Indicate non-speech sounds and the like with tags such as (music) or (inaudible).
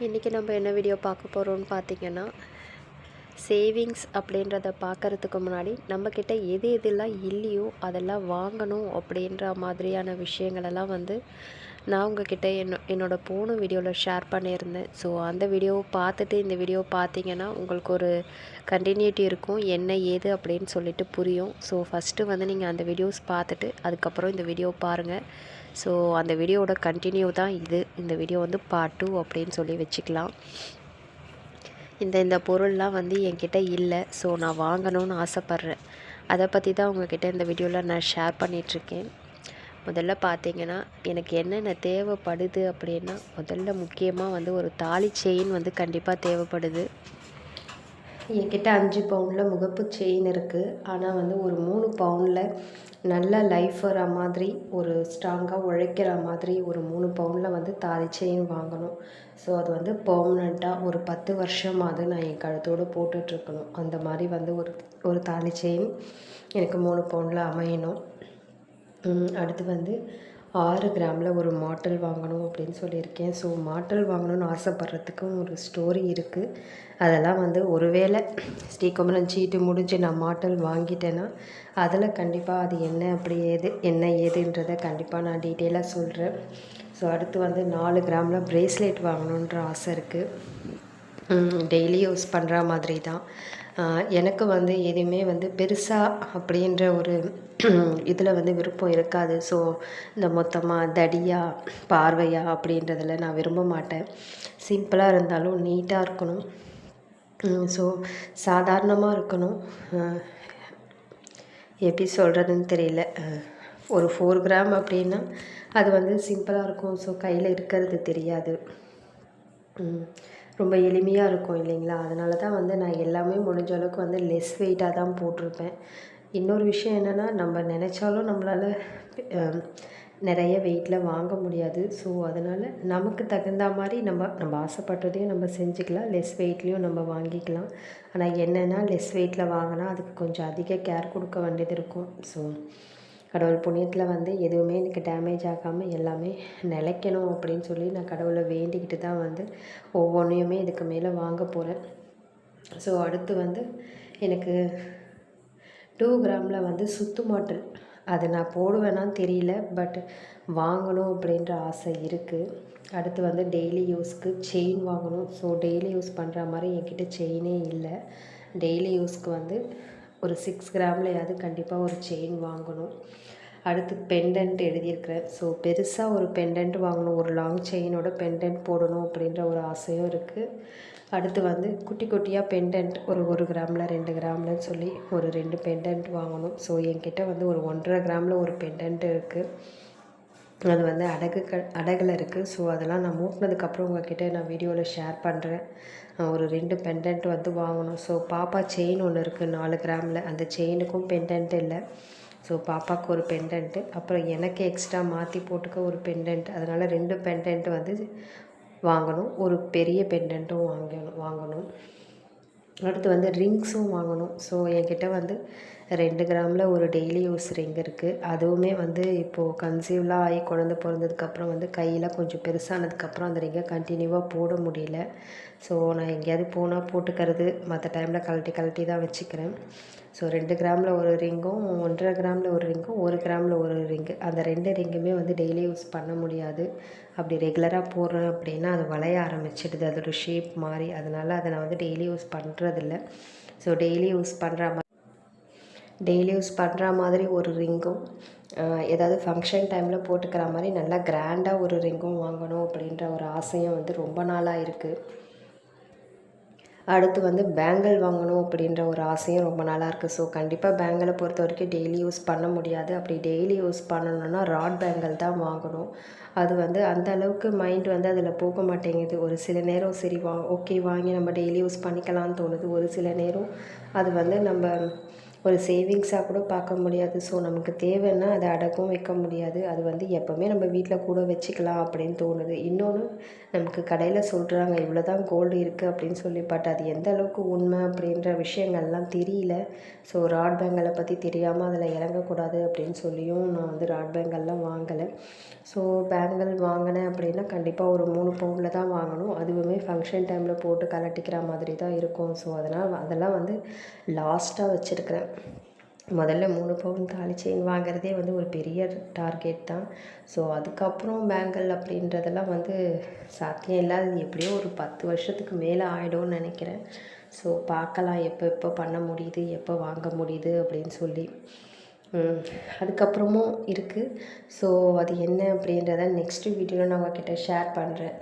இன்றைக்கி நம்ம என்ன வீடியோ பார்க்க போகிறோம்னு பார்த்தீங்கன்னா சேவிங்ஸ் அப்படின்றத பார்க்கறதுக்கு முன்னாடி நம்மக்கிட்ட எது எதெல்லாம் இல்லையோ அதெல்லாம் வாங்கணும் அப்படின்ற மாதிரியான விஷயங்களெல்லாம் வந்து நான் உங்ககிட்ட என்ன என்னோடய போன வீடியோவில் ஷேர் பண்ணியிருந்தேன். ஸோ அந்த வீடியோவை பார்த்துட்டு இந்த வீடியோ பார்த்தீங்கன்னா உங்களுக்கு ஒரு கண்டினியூட்டி இருக்கும். என்ன ஏது அப்படின்னு சொல்லிட்டு புரியும். ஸோ ஃபஸ்ட்டு வந்து நீங்கள் அந்த வீடியோஸ் பார்த்துட்டு அதுக்கப்புறம் இந்த வீடியோ பாருங்கள் ஸோ அந்த வீடியோவோட கண்டினியூ தான் இது. இந்த வீடியோ வந்து பார்ட் டூ அப்படின்னு சொல்லி வச்சுக்கலாம். இந்த இந்த பொருள்லாம் வந்து என்கிட்ட இல்லை. ஸோ நான் வாங்கணும்னு ஆசைப்பட்றேன். அதை பற்றி தான் உங்ககிட்ட இந்த வீடியோவில் நான் ஷேர் பண்ணிகிட்ருக்கேன் முதல்ல பார்த்தீங்கன்னா எனக்கு என்னென்ன தேவைப்படுது அப்படின்னா முதல்ல முக்கியமாக வந்து ஒரு தாலி செயின் வந்து கண்டிப்பாக தேவைப்படுது. என்கிட்ட அஞ்சு பவுனில் முகப்பு செயின் இருக்குது ஆனால் வந்து ஒரு மூணு பவுனில் நல்ல லைஃப் வர மாதிரி ஒரு ஸ்ட்ராங்காக உழைக்கிற மாதிரி ஒரு மூணு பவுனில் வந்து தாலி செயின் வாங்கணும். ஸோ அது வந்து பர்மனெண்ட்டாக ஒரு பத்து வருஷமாவது நான் என் கழுத்தோடு போட்டுட்ருக்கணும். அந்த மாதிரி வந்து ஒரு ஒரு தாலி செயின் எனக்கு மூணு பவுனில் அமையணும். அடுத்து வந்து ஆறு கிராமில் ஒரு மாட்டல் வாங்கணும் அப்படின்னு சொல்லியிருக்கேன். ஸோ மாட்டல் வாங்கணும்னு ஆசைப்பட்றதுக்கும் ஒரு ஸ்டோரி இருக்குது அதெல்லாம் வந்து ஒருவேளை ஸ்ரீகுமரன் சீட்டு முடிஞ்சு நான் மாட்டல் வாங்கிட்டேன்னா அதில் கண்டிப்பாக அது என்ன அப்படி ஏது என்ன ஏதுன்றதை கண்டிப்பாக நான் டீட்டெயிலாக சொல்கிறேன் ஸோ அடுத்து வந்து நாலு கிராமில் ப்ரேஸ்லெட் வாங்கணுன்ற ஆசை இருக்குது டெய்லி யூஸ் பண்ணுற மாதிரி தான் எனக்கு வந்து எதுவுமே வந்து பெருசாக அப்படின்ற ஒரு (clears throat) இதில் வந்து விருப்பம் இருக்காது. ஸோ இந்த மொத்தமாக தடியாக பார்வையாக அப்படின்றதில் நான் விரும்ப மாட்டேன். சிம்பிளாக இருந்தாலும் நீட்டாக இருக்கணும். ஸோ சாதாரணமாக இருக்கணும். எப்படி சொல்கிறதுன்னு தெரியல. ஒரு ஃபோர் கிராம் அப்படின்னா அது வந்து சிம்பிளாக இருக்கும். ஸோ கையில் இருக்கிறது தெரியாது. ரொம்ப எளிமையாக இருக்கும் இல்லைங்களா? அதனால தான் வந்து நான் எல்லாமே முடிஞ்ச அளவுக்கு வந்து லெஸ் வெயிட்டாக தான் போட்டிருப்பேன். இன்னொரு விஷயம் என்னென்னா நம்ம நினச்சாலும் நம்மளால் நிறைய வெயிட்டில் வாங்க முடியாது. ஸோ அதனால் நமக்கு தகுந்த மாதிரி நம்ம நம்ம ஆசைப்பட்டதையும் நம்ம செஞ்சுக்கலாம். லெஸ் வெயிட்லேயும் நம்ம வாங்கிக்கலாம். ஆனால் என்னென்னா லெஸ் வெயிட்டில் வாங்கினா அதுக்கு கொஞ்சம் அதிக கேர் கொடுக்க வேண்டியது இருக்கும். ஸோ கடவுள் புண்ணியத்தில் வந்து எதுவுமே எனக்கு டேமேஜ் ஆகாமல் எல்லாமே நிலைக்கணும் அப்படின்னு சொல்லி நான் கடவுளை வேண்டிக்கிட்டு தான் வந்து ஒவ்வொன்றையுமே இதுக்கு மேலே வாங்க போகிறேன் ஸோ அடுத்து வந்து எனக்கு டூ கிராமில் வந்து சுத்து மாட்டல் அது நான் போடுவேனான்னு தெரியல பட் வாங்கணும் அப்படின்ற ஆசை இருக்குது அடுத்து வந்து டெய்லி யூஸ்க்கு செயின் வாங்கணும். ஸோ டெய்லி யூஸ் பண்ணுற மாதிரி என்கிட்ட செயினே இல்லை. டெய்லி யூஸ்க்கு வந்து ஒரு சிக்ஸ் கிராம்லையாவது கண்டிப்பாக ஒரு செயின் வாங்கணும். அடுத்து பெண்டன்ட் எழுதியிருக்கிறேன். ஸோ பெருசாக ஒரு பெண்டன்ட் வாங்கணும். ஒரு லாங் செயினோட பெண்டன்ட் போடணும் அப்படின்ற ஒரு ஆசையும் இருக்குது அடுத்து வந்து குட்டி குட்டியாக பெண்டன்ட் ஒரு ஒரு கிராமில் ரெண்டு கிராம்லன்னு சொல்லி ஒரு ரெண்டு பெண்டன்ட் வாங்கணும். ஸோ என்கிட்ட வந்து ஒரு ஒன்றரை கிராமில் ஒரு பெண்டன்ட் இருக்குது அது வந்து அடகு க அடகில் இருக்குது ஸோ அதெல்லாம் நான் மூட்டினதுக்கப்புறம் உங்கள்கிட்ட நான் வீடியோவில் ஷேர் பண்ணுறேன் ஒரு ரெண்டு பெண்டன்ட் வந்து வாங்கணும். ஸோ பாப்பா செயின் ஒன்று இருக்குது நாலு கிராமில் அந்த செயினுக்கும் பெண்டன்ட் இல்லை. ஸோ பாப்பாவுக்கு ஒரு பெண்டன்ட்டு அப்புறம் எனக்கு எக்ஸ்ட்ரா மாற்றி போட்டுக்க ஒரு பெண்டன்ட் அதனால் ரெண்டு பெண்டன்ட் வந்து வாங்கணும். ஒரு பெரிய பெண்டன்ட்டும் வாங்கணும் வாங்கணும். அடுத்து வந்து ரிங்ஸும் வாங்கணும். ஸோ என்கிட்ட வந்து ரெண்டு கிராமில் ஒரு டெய்லி யூஸ் ரிங் இருக்குது அதுவுமே வந்து இப்போது கன்சீவ்லாம் ஆகி குழந்த பிறந்ததுக்கப்புறம் வந்து கையில் கொஞ்சம் பெருசானதுக்கப்புறம் அந்த ரிங்கை கண்டினியூவாக போட முடியல. ஸோ நான் எங்கேயாவது போனால் போட்டுக்கிறது மற்ற டைமில் கழட்டி கழட்டி தான் வச்சுக்கிறேன். ஸோ ரெண்டு கிராமில் ஒரு ரிங்கும் ஒன்றரை கிராமில் ஒரு ரிங்கும் ஒரு கிராமில் ஒரு ரிங்கு அந்த ரெண்டு ரிங்குமே வந்து டெய்லி யூஸ் பண்ண முடியாது. அப்படி ரெகுலராக போடுறேன் அப்படின்னா அது வளைய ஆரம்பிச்சிடுது. அதோட ஷேப் மாதிரி அதனால் அதை நான் வந்து டெய்லி யூஸ் பண்ணுறதில்ல ஸோ டெய்லி யூஸ் பண்ணுற மாதிரி டெய்லி யூஸ் பண்ணுற மாதிரி ஒரு ரிங்கும் ஏதாவது ஃபங்க்ஷன் டைமில் போட்டுக்கிற மாதிரி நல்லா கிராண்டாக ஒரு ரிங்கும் வாங்கணும் அப்படின்ற ஒரு ஆசையும் வந்து ரொம்ப நாளாக இருக்குது அடுத்து வந்து பேங்கிள் வாங்கணும் அப்படின்ற ஒரு ஆசையும் ரொம்ப நாளாக இருக்குது ஸோ கண்டிப்பாக பேங்கிளை பொறுத்த வரைக்கும் டெய்லி யூஸ் பண்ண முடியாது. அப்படி டெய்லி யூஸ் பண்ணணுன்னா ராட் பேங்கிள் தான் வாங்கணும். அது வந்து அந்த அளவுக்கு மைண்ட் வந்து அதில் போக மாட்டேங்குது. ஒரு சில நேரம் சரி வா ஓகே வாங்கி நம்ம டெய்லி யூஸ் பண்ணிக்கலாம்னு தோணுது. ஒரு சில நேரம் அது வந்து நம்ம ஒரு சேவிங்ஸாக கூட பார்க்க முடியாது. ஸோ நமக்கு தேவைன்னா அதை அடக்கும் வைக்க முடியாது. அது வந்து எப்போவுமே நம்ம வீட்டில் கூட வச்சுக்கலாம் அப்படின்னு தோணுது. இன்னொன்று நமக்கு கடையில் சொல்கிறாங்க இவ்வளோ தான் கோல்டு இருக்குது அப்படின்னு சொல்லி பட் அது எந்த அளவுக்கு உண்மை அப்படின்ற விஷயங்கள்லாம் தெரியல. ஸோ ராட் பேங்கலை பற்றி தெரியாமல் அதில் இறங்கக்கூடாது அப்படின்னு சொல்லியும் நான் வந்து ராட் பேங்கல்லாம் வாங்கலை. ஸோ பேங்கல் வாங்கினேன் அப்படின்னா கண்டிப்பாக ஒரு மூணு பவுனில் தான் வாங்கணும். அதுவுமே ஃபங்க்ஷன் டைமில் போட்டு கலட்டிக்கிற மாதிரி தான் இருக்கும். ஸோ அதனால் அதெல்லாம் வந்து லாஸ்ட்டாக வச்சுருக்கிறேன். முதல்ல மூணு பவுன் தாலி செயின் வாங்குறதே வந்து ஒரு பெரிய டார்கெட் தான். ஸோ அதுக்கப்புறம் பேங்கல் அப்படின்றதெல்லாம் வந்து சாத்தியம் இல்லாதது. எப்படியோ ஒரு பத்து வருஷத்துக்கு மேலே ஆகிடும்னு நினைக்கிறேன். ஸோ பார்க்கலாம் எப்போ எப்போ பண்ண முடியுது எப்போ வாங்க முடியுது அப்படின்னு சொல்லி. அதுக்கப்புறமும் இருக்குது ஸோ அது என்ன அப்படின்றத நெக்ஸ்ட்டு வீடியோவில் நான் உங்ககிட்ட ஷேர் பண்ணுறேன்